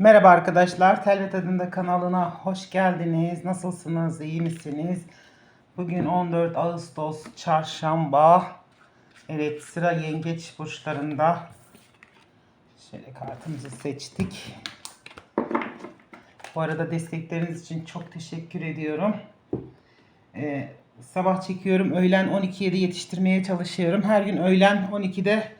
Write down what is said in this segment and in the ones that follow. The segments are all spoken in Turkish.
Merhaba arkadaşlar, Telvet adında kanalına hoş geldiniz. Nasılsınız, iyi misiniz? Bugün 14 Ağustos Çarşamba. Evet, sıra yengeç burçlarında. Şöyle kartımızı seçtik. Bu arada destekleriniz için çok teşekkür ediyorum. Ee, sabah çekiyorum, öğlen 12'ye de yetiştirmeye çalışıyorum. Her gün öğlen 12'de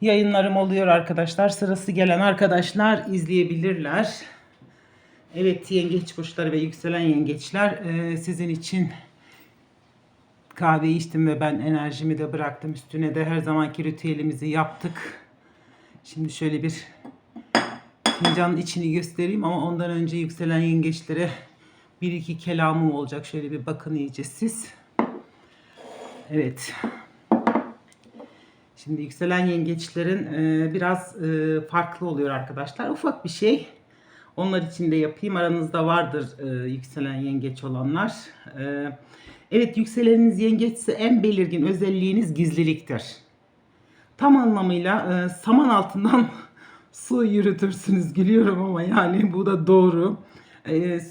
yayınlarım oluyor arkadaşlar. Sırası gelen arkadaşlar izleyebilirler. Evet yengeç burçları ve yükselen yengeçler e, sizin için kahve içtim ve ben enerjimi de bıraktım. Üstüne de her zamanki ritüelimizi yaptık. Şimdi şöyle bir fincanın içini göstereyim ama ondan önce yükselen yengeçlere bir iki kelamım olacak. Şöyle bir bakın iyice siz. Evet. Şimdi yükselen yengeçlerin e, biraz e, farklı oluyor arkadaşlar. Ufak bir şey. Onlar için de yapayım. Aranızda vardır e, yükselen yengeç olanlar. Evet yükseleniniz yengeçse en belirgin özelliğiniz gizliliktir. Tam anlamıyla saman altından su yürütürsünüz. Gülüyorum ama yani bu da doğru.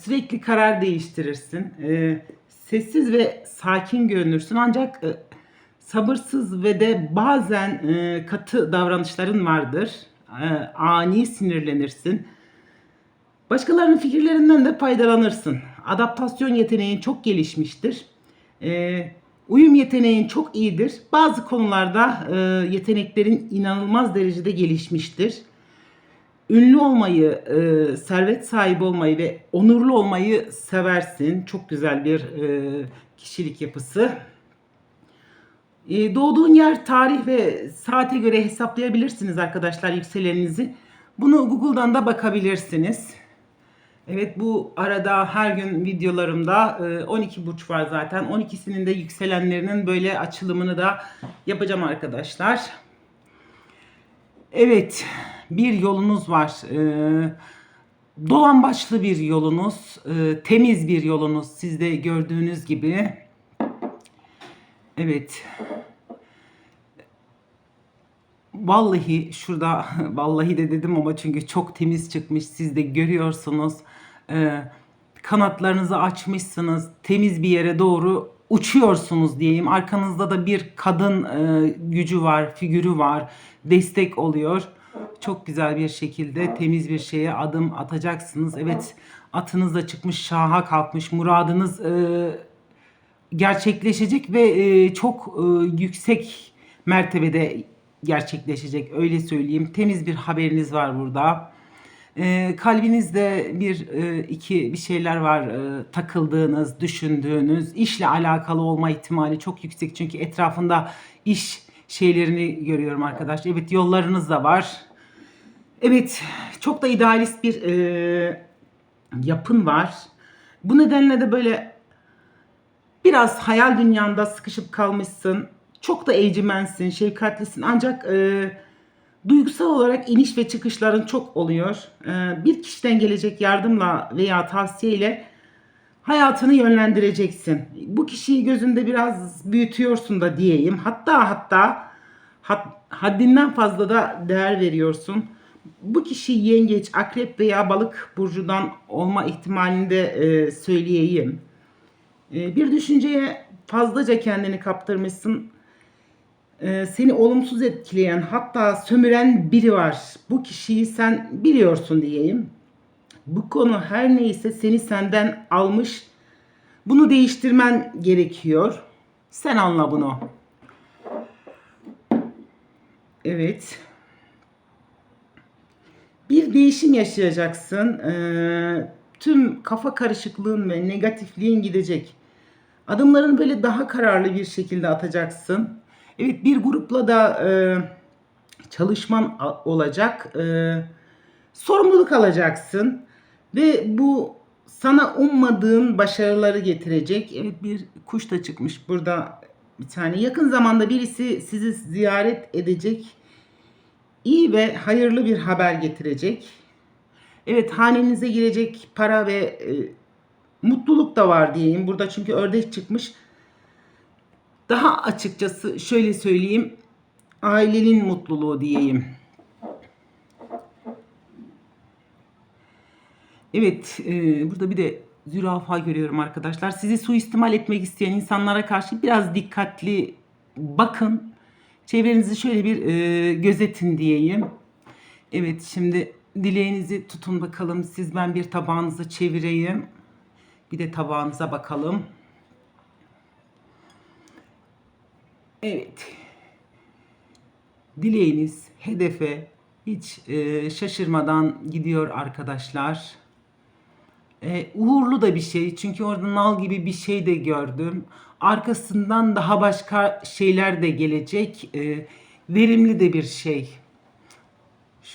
Sürekli karar değiştirirsin. Sessiz ve sakin görünürsün ancak sabırsız ve de bazen e, katı davranışların vardır. E, ani sinirlenirsin. Başkalarının fikirlerinden de faydalanırsın. Adaptasyon yeteneğin çok gelişmiştir. E, uyum yeteneğin çok iyidir. Bazı konularda e, yeteneklerin inanılmaz derecede gelişmiştir. Ünlü olmayı, e, servet sahibi olmayı ve onurlu olmayı seversin. Çok güzel bir e, kişilik yapısı. E, doğduğun yer, tarih ve saate göre hesaplayabilirsiniz arkadaşlar yükseleninizi. Bunu Google'dan da bakabilirsiniz. Evet bu arada her gün videolarımda e, 12 burç var zaten. 12'sinin de yükselenlerinin böyle açılımını da yapacağım arkadaşlar. Evet bir yolunuz var. E, dolambaçlı bir yolunuz, e, temiz bir yolunuz sizde gördüğünüz gibi. Evet. Vallahi şurada vallahi de dedim ama çünkü çok temiz çıkmış. Siz de görüyorsunuz. Ee, kanatlarınızı açmışsınız. Temiz bir yere doğru uçuyorsunuz diyeyim. Arkanızda da bir kadın e, gücü var, figürü var. Destek oluyor. Çok güzel bir şekilde temiz bir şeye adım atacaksınız. Evet atınız da çıkmış, şaha kalkmış. Muradınız e, gerçekleşecek ve e, çok e, yüksek mertebede gerçekleşecek öyle söyleyeyim. Temiz bir haberiniz var burada. E, kalbinizde bir e, iki bir şeyler var e, takıldığınız, düşündüğünüz, işle alakalı olma ihtimali çok yüksek çünkü etrafında iş şeylerini görüyorum arkadaşlar. Evet yollarınız da var. Evet çok da idealist bir e, yapın var. Bu nedenle de böyle Biraz hayal dünyanda sıkışıp kalmışsın. Çok da evcimensin, şefkatlisin. Ancak e, duygusal olarak iniş ve çıkışların çok oluyor. E, bir kişiden gelecek yardımla veya tavsiyeyle hayatını yönlendireceksin. Bu kişiyi gözünde biraz büyütüyorsun da diyeyim. Hatta hatta had, haddinden fazla da değer veriyorsun. Bu kişi yengeç, akrep veya balık burcudan olma ihtimalini de e, söyleyeyim. Ee, bir düşünceye fazlaca kendini kaptırmışsın. Ee, seni olumsuz etkileyen hatta sömüren biri var. Bu kişiyi sen biliyorsun diyeyim. Bu konu her neyse seni senden almış. Bunu değiştirmen gerekiyor. Sen anla bunu. Evet. Bir değişim yaşayacaksın. Ee, tüm kafa karışıklığın ve negatifliğin gidecek. Adımlarını böyle daha kararlı bir şekilde atacaksın. Evet bir grupla da e, çalışman olacak. E, sorumluluk alacaksın. Ve bu sana ummadığın başarıları getirecek. Evet bir kuş da çıkmış burada bir tane. Yakın zamanda birisi sizi ziyaret edecek. İyi ve hayırlı bir haber getirecek. Evet hanenize girecek para ve e, mutluluk da var diyeyim. Burada çünkü ördek çıkmış. Daha açıkçası şöyle söyleyeyim. Ailenin mutluluğu diyeyim. Evet, e, burada bir de zürafa görüyorum arkadaşlar. Sizi suistimal etmek isteyen insanlara karşı biraz dikkatli bakın. Çevrenizi şöyle bir e, gözetin diyeyim. Evet, şimdi dileğinizi tutun bakalım. Siz ben bir tabağınızı çevireyim. Bir de tabağınıza bakalım. Evet. Dileğiniz hedefe hiç e, şaşırmadan gidiyor arkadaşlar. E, uğurlu da bir şey. Çünkü orada nal gibi bir şey de gördüm. Arkasından daha başka şeyler de gelecek. E, verimli de bir şey.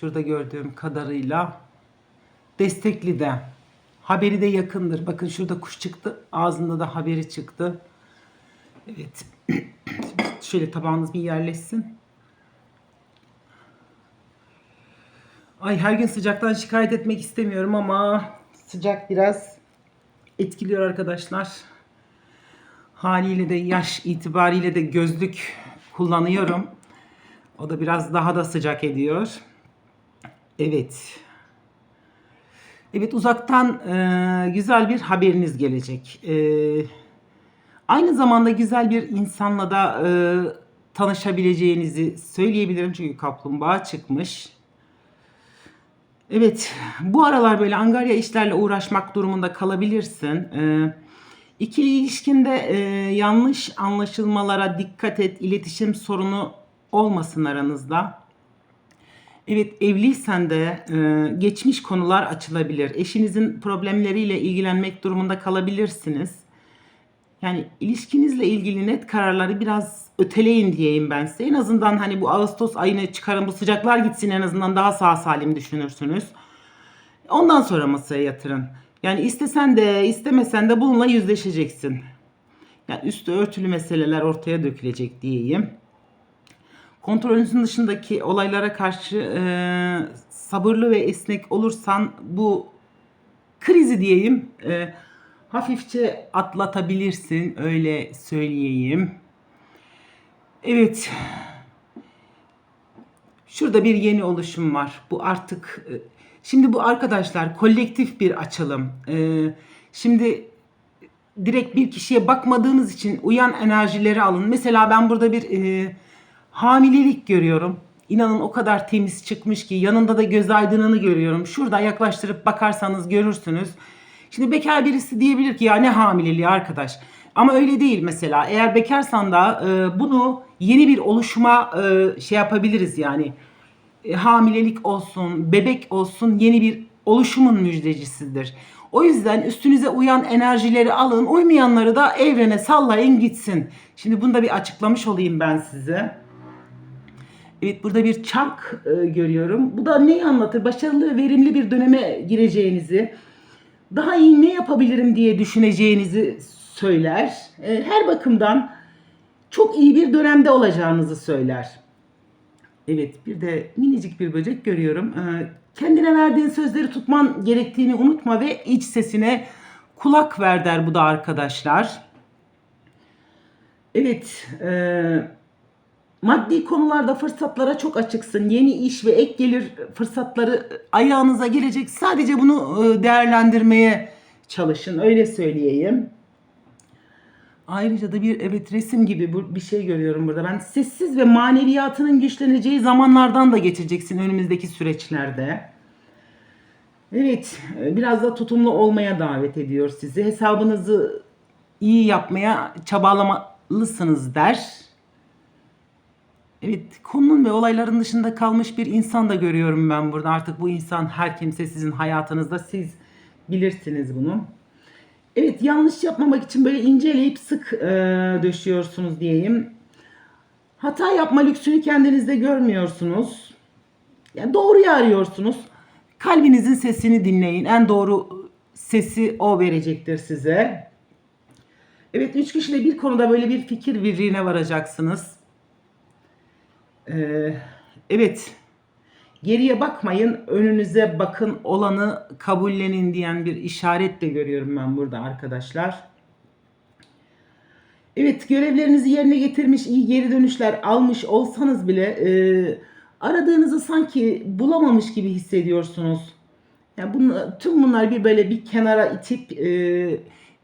Şurada gördüğüm kadarıyla. Destekli de. Haberi de yakındır. Bakın şurada kuş çıktı. Ağzında da haberi çıktı. Evet. Şöyle tabağınız bir yerleşsin. Ay her gün sıcaktan şikayet etmek istemiyorum ama sıcak biraz etkiliyor arkadaşlar. Haliyle de yaş itibariyle de gözlük kullanıyorum. O da biraz daha da sıcak ediyor. Evet. Evet uzaktan e, güzel bir haberiniz gelecek. E, aynı zamanda güzel bir insanla da e, tanışabileceğinizi söyleyebilirim. Çünkü kaplumbağa çıkmış. Evet, bu aralar böyle angarya işlerle uğraşmak durumunda kalabilirsin. Ee, ikili ilişkinde e, yanlış anlaşılmalara dikkat et, iletişim sorunu olmasın aranızda. Evet, evliysen de e, geçmiş konular açılabilir. Eşinizin problemleriyle ilgilenmek durumunda kalabilirsiniz. Yani ilişkinizle ilgili net kararları biraz öteleyin diyeyim ben size. En azından hani bu Ağustos ayını çıkarın bu sıcaklar gitsin en azından daha sağ salim düşünürsünüz. Ondan sonra masaya yatırın. Yani istesen de istemesen de bununla yüzleşeceksin. Yani üstü örtülü meseleler ortaya dökülecek diyeyim. Kontrolünüzün dışındaki olaylara karşı e, sabırlı ve esnek olursan bu krizi diyeyim e, hafifçe atlatabilirsin öyle söyleyeyim. Evet. Şurada bir yeni oluşum var. Bu artık e, şimdi bu arkadaşlar kolektif bir açılım. E, şimdi direkt bir kişiye bakmadığınız için uyan enerjileri alın. Mesela ben burada bir e, hamilelik görüyorum. İnanın o kadar temiz çıkmış ki yanında da göz aydınını görüyorum. Şurada yaklaştırıp bakarsanız görürsünüz. Şimdi bekar birisi diyebilir ki ya ne hamileliği arkadaş. Ama öyle değil mesela. Eğer bekarsan da e, bunu yeni bir oluşuma e, şey yapabiliriz yani. E, hamilelik olsun, bebek olsun yeni bir oluşumun müjdecisidir. O yüzden üstünüze uyan enerjileri alın, uymayanları da evrene sallayın gitsin. Şimdi bunu da bir açıklamış olayım ben size. Evet burada bir çark e, görüyorum. Bu da neyi anlatır? Başarılı ve verimli bir döneme gireceğinizi, daha iyi ne yapabilirim diye düşüneceğinizi söyler. E, her bakımdan çok iyi bir dönemde olacağınızı söyler. Evet bir de minicik bir böcek görüyorum. E, kendine verdiğin sözleri tutman gerektiğini unutma ve iç sesine kulak ver der bu da arkadaşlar. Evet, e, maddi konularda fırsatlara çok açıksın. Yeni iş ve ek gelir fırsatları ayağınıza gelecek. Sadece bunu e, değerlendirmeye çalışın. Öyle söyleyeyim. Ayrıca da bir evet resim gibi bir şey görüyorum burada. Ben sessiz ve maneviyatının güçleneceği zamanlardan da geçeceksin önümüzdeki süreçlerde. Evet, e, biraz da tutumlu olmaya davet ediyor sizi. Hesabınızı iyi yapmaya çabalamalısınız der. Evet, konunun ve olayların dışında kalmış bir insan da görüyorum ben burada. Artık bu insan her kimse sizin hayatınızda. Siz bilirsiniz bunu. Evet, yanlış yapmamak için böyle inceleyip sık e, döşüyorsunuz diyeyim. Hata yapma lüksünü kendinizde görmüyorsunuz. Yani doğruyu arıyorsunuz. Kalbinizin sesini dinleyin. En doğru sesi o verecektir size. Evet, üç kişiyle bir konuda böyle bir fikir birliğine varacaksınız. Ee, evet. Geriye bakmayın, önünüze bakın, olanı kabullenin diyen bir işaret de görüyorum ben burada arkadaşlar. Evet, görevlerinizi yerine getirmiş, iyi geri dönüşler almış olsanız bile e, aradığınızı sanki bulamamış gibi hissediyorsunuz. Yani bunu, tüm bunlar bir böyle bir kenara itip e,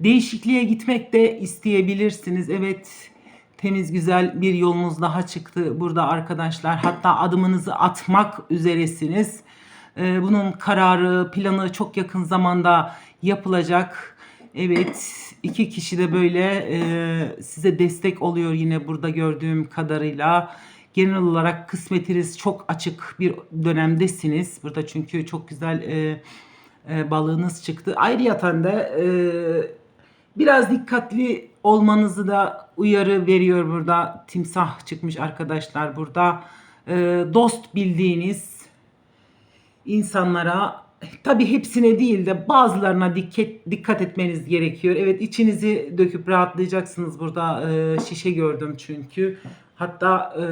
değişikliğe gitmek de isteyebilirsiniz. Evet temiz güzel bir yolunuz daha çıktı burada arkadaşlar. Hatta adımınızı atmak üzeresiniz. E, bunun kararı, planı çok yakın zamanda yapılacak. Evet iki kişi de böyle e, size destek oluyor yine burada gördüğüm kadarıyla. Genel olarak kısmetiniz çok açık bir dönemdesiniz. Burada çünkü çok güzel e, e, balığınız çıktı. De e, biraz dikkatli olmanızı da uyarı veriyor burada. Timsah çıkmış arkadaşlar burada. E, dost bildiğiniz insanlara tabi hepsine değil de bazılarına dikkat, dikkat etmeniz gerekiyor. Evet içinizi döküp rahatlayacaksınız burada. E, şişe gördüm çünkü. Hatta e,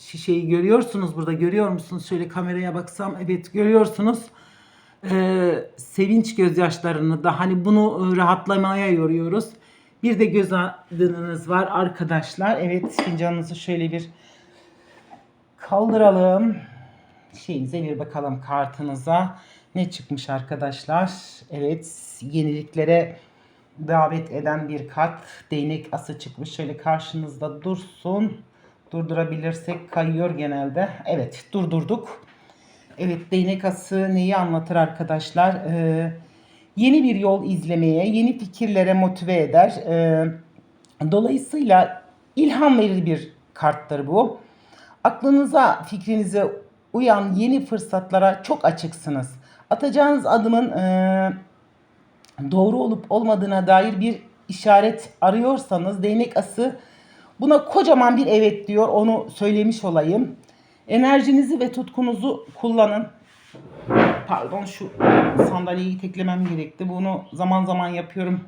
şişeyi görüyorsunuz burada görüyor musunuz? Şöyle kameraya baksam evet görüyorsunuz. E, sevinç gözyaşlarını da hani bunu e, rahatlamaya yoruyoruz. Bir de göz aydınınız var arkadaşlar. Evet fincanınızı şöyle bir kaldıralım. Şeyinize bir bakalım kartınıza. Ne çıkmış arkadaşlar? Evet yeniliklere davet eden bir kart. Değnek ası çıkmış. Şöyle karşınızda dursun. Durdurabilirsek kayıyor genelde. Evet durdurduk. Evet değnek ası neyi anlatır arkadaşlar? Ee, yeni bir yol izlemeye, yeni fikirlere motive eder. Ee, dolayısıyla ilham verici bir karttır bu. Aklınıza, fikrinize uyan yeni fırsatlara çok açıksınız. Atacağınız adımın e, doğru olup olmadığına dair bir işaret arıyorsanız değnek ası buna kocaman bir evet diyor. Onu söylemiş olayım. Enerjinizi ve tutkunuzu kullanın. Pardon şu sandalyeyi teklemem gerekti. Bunu zaman zaman yapıyorum.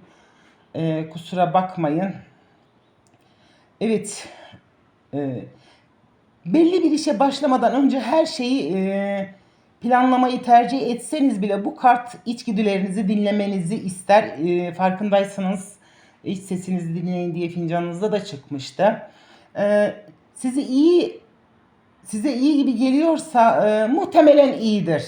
E, kusura bakmayın. Evet. E, belli bir işe başlamadan önce her şeyi e, planlamayı tercih etseniz bile bu kart içgüdülerinizi dinlemenizi ister. E, farkındaysanız iç sesinizi dinleyin diye fincanınızda da çıkmıştı. E, sizi iyi size iyi gibi geliyorsa e, muhtemelen iyidir.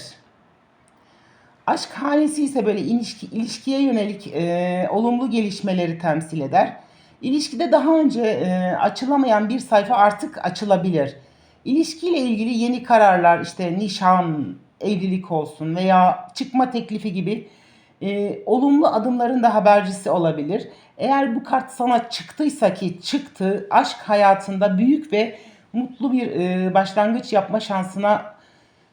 Aşk hanesi ise böyle ilişki, ilişkiye yönelik e, olumlu gelişmeleri temsil eder. İlişkide daha önce e, açılamayan bir sayfa artık açılabilir. İlişkiyle ilgili yeni kararlar işte nişan, evlilik olsun veya çıkma teklifi gibi e, olumlu adımların da habercisi olabilir. Eğer bu kart sana çıktıysa ki çıktı aşk hayatında büyük ve mutlu bir e, başlangıç yapma şansına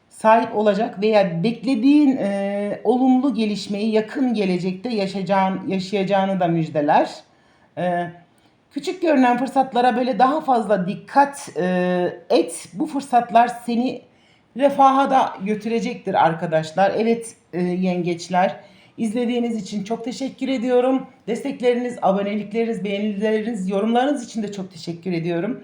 sahip olacak veya beklediğin e, olumlu gelişmeyi yakın gelecekte yaşayacağın, yaşayacağını da müjdeler. E, küçük görünen fırsatlara böyle daha fazla dikkat e, et. Bu fırsatlar seni refaha da götürecektir arkadaşlar. Evet e, yengeçler. İzlediğiniz için çok teşekkür ediyorum. Destekleriniz, abonelikleriniz, beğenileriniz, yorumlarınız için de çok teşekkür ediyorum.